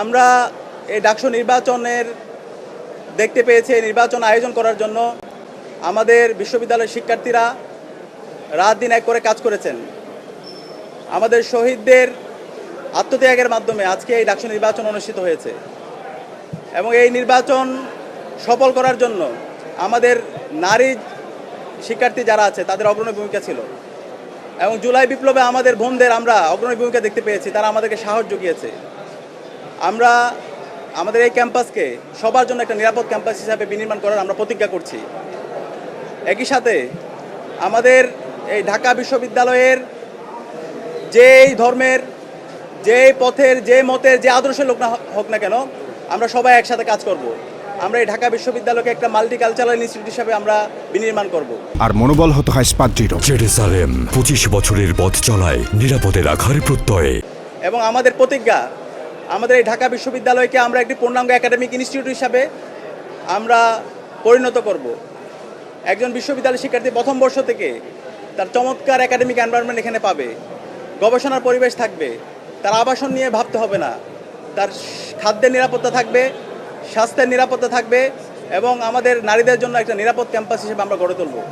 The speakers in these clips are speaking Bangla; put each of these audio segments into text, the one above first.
আমরা এই ডাকসু নির্বাচনের দেখতে পেয়েছি নির্বাচন আয়োজন করার জন্য আমাদের বিশ্ববিদ্যালয়ের শিক্ষার্থীরা রাত দিন এক করে কাজ করেছেন। আমাদের শহীদদের আত্মত্যাগের মাধ্যমে আজকে এই ডাকসু নির্বাচন অনুষ্ঠিত হয়েছে এবং এই নির্বাচন সফল করার জন্য আমাদের নারী শিক্ষার্থী যারা আছে, তাদের অগ্রণী ভূমিকা ছিল এবং জুলাই বিপ্লবে আমাদের বোনদের আমরা অগ্রণী ভূমিকা দেখতে পেয়েছি, তারা আমাদেরকে সাহস জুগিয়েছে। আমরা আমাদের এই ক্যাম্পাসকে সবার জন্য একটা নিরাপদ ক্যাম্পাস হিসাবে বিনির্মাণ করার আমরা প্রতিজ্ঞা করছি। একই সাথে আমাদের এই ঢাকা বিশ্ববিদ্যালয়ের যেই ধর্মের যে পথের যে মতের যে আদর্শের লোক না হোক না কেন আমরা সবাই একসাথে কাজ করব। আমরা এই ঢাকা বিশ্ববিদ্যালয়কে একটা মাল্টি কালচারাল ইনস্টিটিউট হিসাবে আমরা বিনির্মাণ করব। আর মনোবল হতে হয় স্পাত জেরুসালেম পঁচিশ বছরের পথ চলায় নিরাপদে রাখার প্রত্যয়ে। এবং আমাদের প্রতিজ্ঞা আমাদের এই ঢাকা বিশ্ববিদ্যালয়কে আমরা একটি পূর্ণাঙ্গ একাডেমিক ইনস্টিটিউট হিসাবে আমরা পরিণত করব। একজন বিশ্ববিদ্যালয় শিক্ষার্থী প্রথম বর্ষ থেকে তার চমৎকার একাডেমিক এনভায়রনমেন্ট এখানে পাবে। গবেষণার পরিবেশ থাকবে। তার আবাসন নিয়ে ভাবতে হবে না। তার খাদ্যের নিরাপত্তা থাকবে, স্বাস্থ্যের নিরাপত্তা থাকবে এবং আমাদের নারীদের জন্য একটা নিরাপদ ক্যাম্পাস হিসেবে আমরা গড়ে তুলব।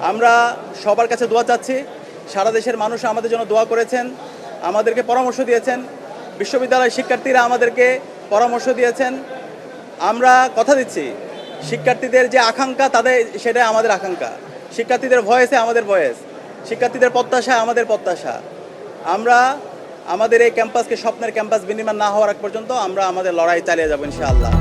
আমরা সবার কাছে দোয়া চাচ্ছি। সারা দেশের মানুষ আমাদের জন্য দোয়া করেছেন। আমাদেরকে পরামর্শ দিয়েছেন। বিশ্ববিদ্যালয়ের শিক্ষার্থীরা আমাদেরকে পরামর্শ দিয়েছেন। আমরা কথা দিচ্ছি, শিক্ষার্থীদের যে আকাঙ্ক্ষা, তাদের সেটাই আমাদের আকাঙ্ক্ষা। শিক্ষার্থীদের ভয়েসে আমাদের ভয়েস, শিক্ষার্থীদের প্রত্যাশা আমাদের প্রত্যাশা। আমরা আমাদের এই ক্যাম্পাসকে স্বপ্নের ক্যাম্পাস বিনিময় না হওয়ার আগ পর্যন্ত আমরা আমাদের লড়াই চালিয়ে যাব ইনশাআল্লাহ।